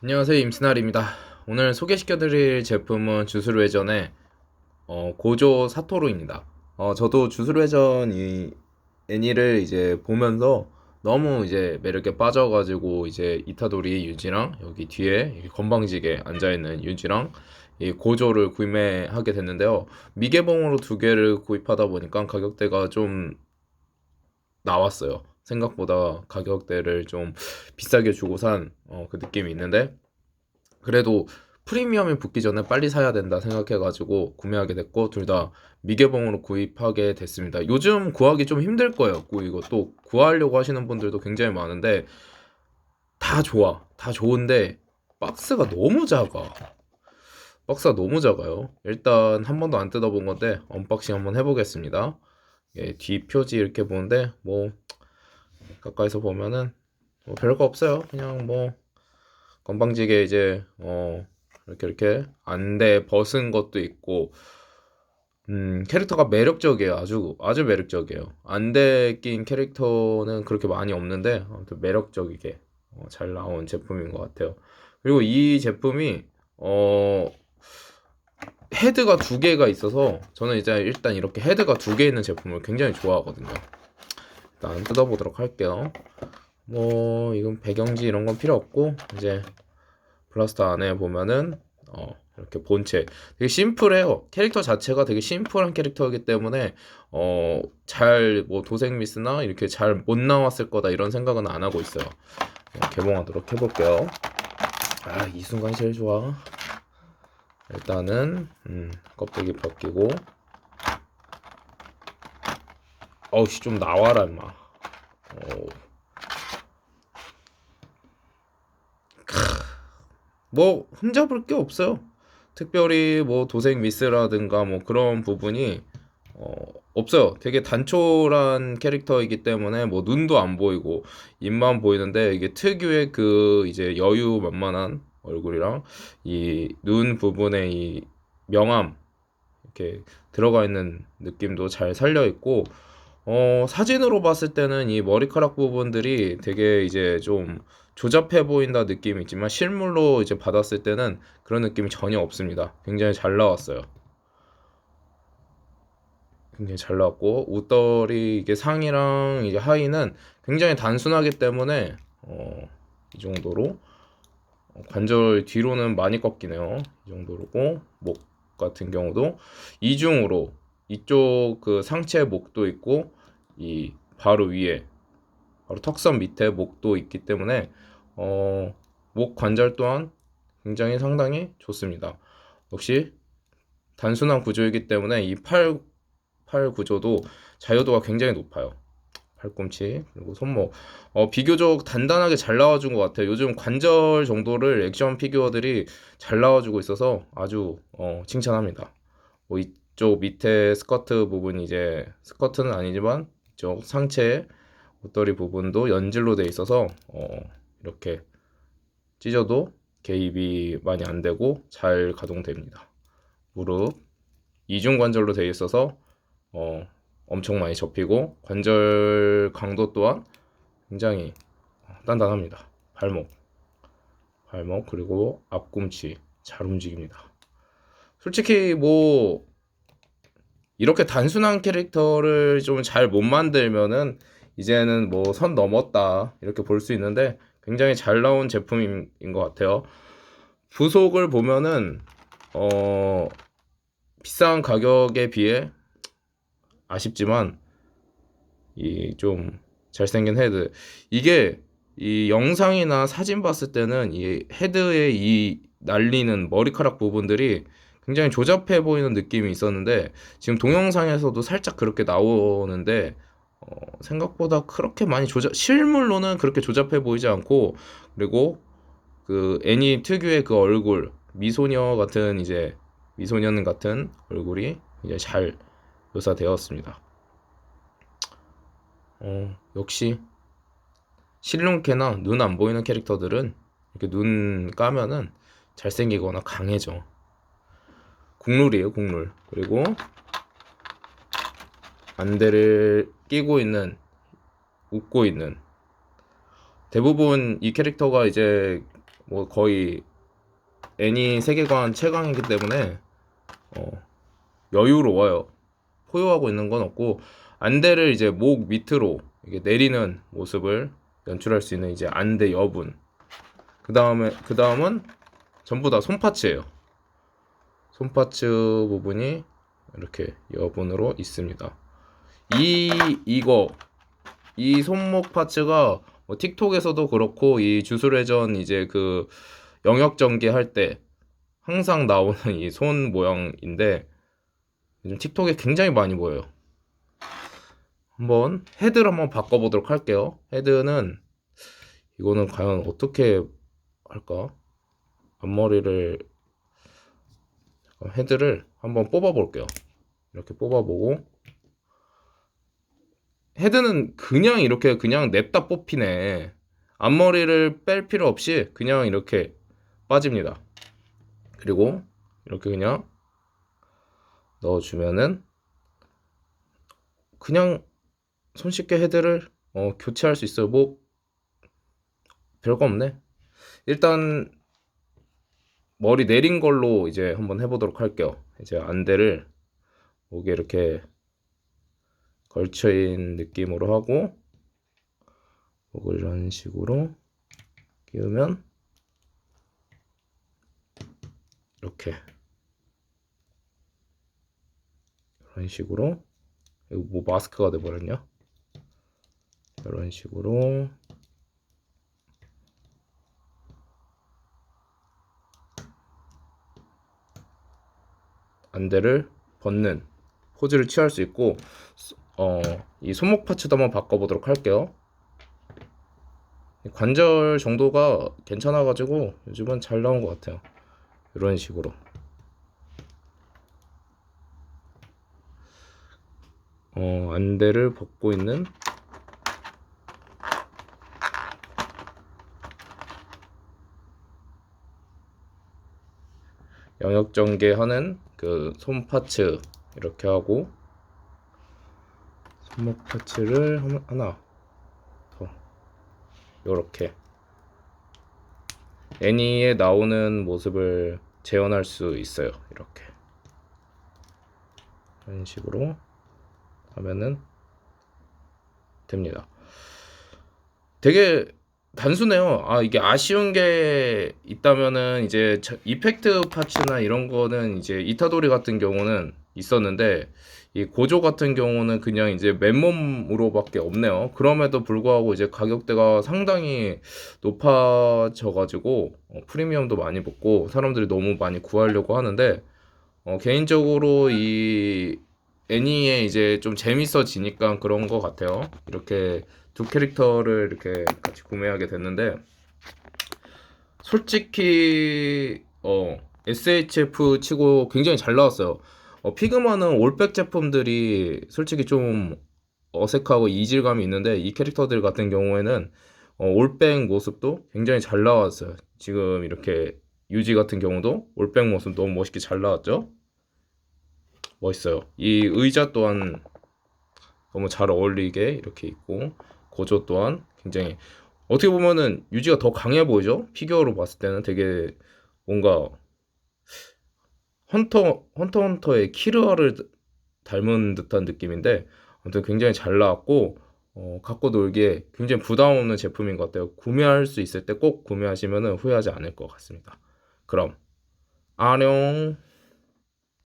안녕하세요 임스날입니다. 오늘 소개시켜드릴 제품은 주술회전의 어, 고조 사토루입니다. 어, 저도 주술회전 이 애니를 이제 보면서 너무 이제 매력에 빠져가지고 이제 이타도리 유지랑 여기 뒤에 건방지게 앉아있는 유지랑 이 고조를 구매하게 됐는데요. 미개봉으로 두 개를 구입하다 보니까 가격대가 좀 나왔어요. 생각보다 가격대를 좀 비싸게 주고 산 그 느낌이 있는데 그래도 프리미엄이 붙기 전에 빨리 사야 된다 생각해가지고 구매하게 됐고 둘 다 미개봉으로 구입하게 됐습니다. 요즘 구하기 좀 힘들 거예요. 그 이거 또 구하려고 하시는 분들도 굉장히 많은데 다 좋아, 다 좋은데 박스가 너무 작아. 박스가 너무 작아요. 일단 한 번도 안 뜯어본 건데 언박싱 한번 해보겠습니다. 예, 뒤 표지 이렇게 보는데 뭐 가까이서 보면은 뭐 별거 없어요. 그냥 뭐 건방지게 이제 어 이렇게 이렇게 안대 벗은 것도 있고 음 캐릭터가 매력적이에요. 아주 아주 매력적이에요. 안대 낀 캐릭터는 그렇게 많이 없는데 아무튼 매력적이게 어, 잘 나온 제품인 것 같아요. 그리고 이 제품이 어 헤드가 두 개가 있어서 저는 이제 일단 이렇게 헤드가 두 개 있는 제품을 굉장히 좋아하거든요. 일단 뜯어보도록 할게요. 뭐 이건 배경지 이런 건 필요 없고 이제 블라스터 안에 보면은 어 이렇게 본체 되게 심플해요. 캐릭터 자체가 되게 심플한 캐릭터이기 때문에 어 잘 뭐 도색 미스나 이렇게 잘 못 나왔을 거다 이런 생각은 안 하고 있어요. 네, 개봉하도록 해볼게요. 아 이 순간이 제일 좋아. 일단은 음, 껍데기 벗기고 어우씨 좀 나와라 임마. 어. 뭐 흠잡을 게 없어요. 특별히 뭐 도색 미스라든가 뭐 그런 부분이 어, 없어요. 되게 단촐한 캐릭터이기 때문에 뭐 눈도 안 보이고 입만 보이는데 이게 특유의 그 이제 여유 만만한 얼굴이랑 이 눈 부분에 이 명암 이렇게 들어가 있는 느낌도 잘 살려 있고 어, 사진으로 봤을 때는 이 머리카락 부분들이 되게 이제 좀 조잡해 보인다 느낌이 있지만 실물로 이제 받았을 때는 그런 느낌이 전혀 없습니다. 굉장히 잘 나왔어요. 굉장히 잘 나왔고 옷덜이 이게 상이랑 이제 하의는 굉장히 단순하기 때문에 어, 이 정도로 어, 관절 뒤로는 많이 꺾이네요. 이 정도로고 목 같은 경우도 이중으로 이쪽 그 상체 목도 있고 이 바로 위에 바로 턱선 밑에 목도 있기 때문에 어, 목 관절 또한 굉장히 상당히 좋습니다. 역시 단순한 구조이기 때문에 이 팔 팔 구조도 자유도가 굉장히 높아요. 팔꿈치 그리고 손목 어, 비교적 단단하게 잘 나와준 것 같아요. 요즘 관절 정도를 액션 피규어들이 잘 나와주고 있어서 아주 어, 칭찬합니다. 뭐 이쪽 밑에 스커트 부분이 이제 스커트는 아니지만 이 쪽 상체 옷덜이 부분도 연질로 돼 있어서 어, 이렇게 찢어도 개입이 많이 안 되고 잘 가동됩니다. 무릎 이중 관절로 되어 있어서 어, 엄청 많이 접히고 관절 강도 또한 굉장히 단단합니다. 발목, 발목 그리고 앞꿈치 잘 움직입니다. 솔직히 뭐 이렇게 단순한 캐릭터를 좀 잘 못 만들면은 이제는 뭐 선 넘었다 이렇게 볼 수 있는데 굉장히 잘 나온 제품인 것 같아요. 부속을 보면은 어 비싼 가격에 비해 아쉽지만 이 좀 잘생긴 헤드 이게 이 영상이나 사진 봤을 때는 이 헤드의 이 날리는 머리카락 부분들이 굉장히 조잡해 보이는 느낌이 있었는데 지금 동영상에서도 살짝 그렇게 나오는데 어, 생각보다 그렇게 많이 조잡 실물로는 그렇게 조잡해 보이지 않고 그리고 그 애니 특유의 그 얼굴 미소녀 같은 이제 미소년 같은 얼굴이 이제 잘 묘사되었습니다. 어, 역시 실눈캐나 눈 안 보이는 캐릭터들은 이렇게 눈 까면은 잘생기거나 강해져. 국룰이에요, 국룰. 그리고 안대를 끼고 있는 웃고 있는 대부분 이 캐릭터가 이제 뭐 거의 애니 세계관 최강이기 때문에 어, 여유로워요. 포효하고 있는 건 없고 안대를 이제 목 밑으로 내리는 모습을 연출할 수 있는 이제 안대 여분. 그 다음에 그 다음은 전부 다 손파츠예요. 손파츠 부분이 이렇게 여분으로 있습니다. 이 이거 이 손목 파츠가 뭐 틱톡에서도 그렇고 이 주술회전 이제 그 영역 전개할 때 항상 나오는 이 손 모양인데 요즘 틱톡에 굉장히 많이 보여요. 한번 헤드를 한번 바꿔보도록 할게요. 헤드는 이거는 과연 어떻게 할까? 앞머리를 헤드를 한번 뽑아 볼게요. 이렇게 뽑아 보고 헤드는 그냥 이렇게 그냥 냅다 뽑히네. 앞머리를 뺄 필요 없이 그냥 이렇게 빠집니다. 그리고 이렇게 그냥 넣어주면은 그냥 손쉽게 헤드를 어, 교체할 수 있어요. 뭐 별거 없네. 일단 머리 내린 걸로 이제 한번 해보도록 할게요. 이제 안대를 목에 이렇게 걸쳐인 느낌으로 하고 목을 이런 식으로 끼우면 이렇게 이런 식으로 이거 뭐 마스크가 돼버렸냐? 이런 식으로 안대를 벗는 포즈를 취할 수 있고 어, 이 손목 파츠도 한번 바꿔보도록 할게요. 관절 정도가 괜찮아가지고 요즘은 잘 나온 것 같아요. 이런 식으로. 어, 안대를 벗고 있는 영역 전개하는 그 손 파츠 이렇게 하고 손목 파츠를 하나- 더. 요렇게. 애니에 나오는 모습을 재현할 수 있어요. 이렇게. 이런 식으로 하면은 됩니다. 되게 단순해요 아 이게 아쉬운 게 있다면은 이제 자- 이펙트 파츠나 이런 거는 이제 이타도리 같은 경우는 있었는데 이 고조 같은 경우는 그냥 이제 맨몸으로밖에 없네요. 그럼에도 불구하고 이제 가격대가 상당히 높아져가지고 어, 프리미엄도 많이 붙고 사람들이 너무 많이 구하려고 하는데 어, 개인적으로 이 애니에 이제 좀 재밌어지니까 그런 것 같아요. 이렇게 두 캐릭터를 이렇게 같이 구매하게 됐는데 솔직히 어, SHF 치고 굉장히 잘 나왔어요. 어, 피그마는 올백 제품들이 솔직히 좀 어색하고 이질감이 있는데 이 캐릭터들 같은 경우에는 어, 올백 모습도 굉장히 잘 나왔어요. 지금 이렇게 유지 같은 경우도 올백 모습 너무 멋있게 잘 나왔죠? 멋있어요. 이 의자 또한 너무 잘 어울리게 이렇게 있고 고조 또한 굉장히 어떻게 보면은 유지가 더 강해 보이죠? 피규어로 봤을 때는 되게 뭔가 헌터 헌터 헌터의 키르아를 닮은 듯한 느낌인데 아무튼 굉장히 잘 나왔고 어, 갖고 놀기에 굉장히 부담 없는 제품인 것 같아요. 구매할 수 있을 때 꼭 구매하시면 후회하지 않을 것 같습니다. 그럼 안녕.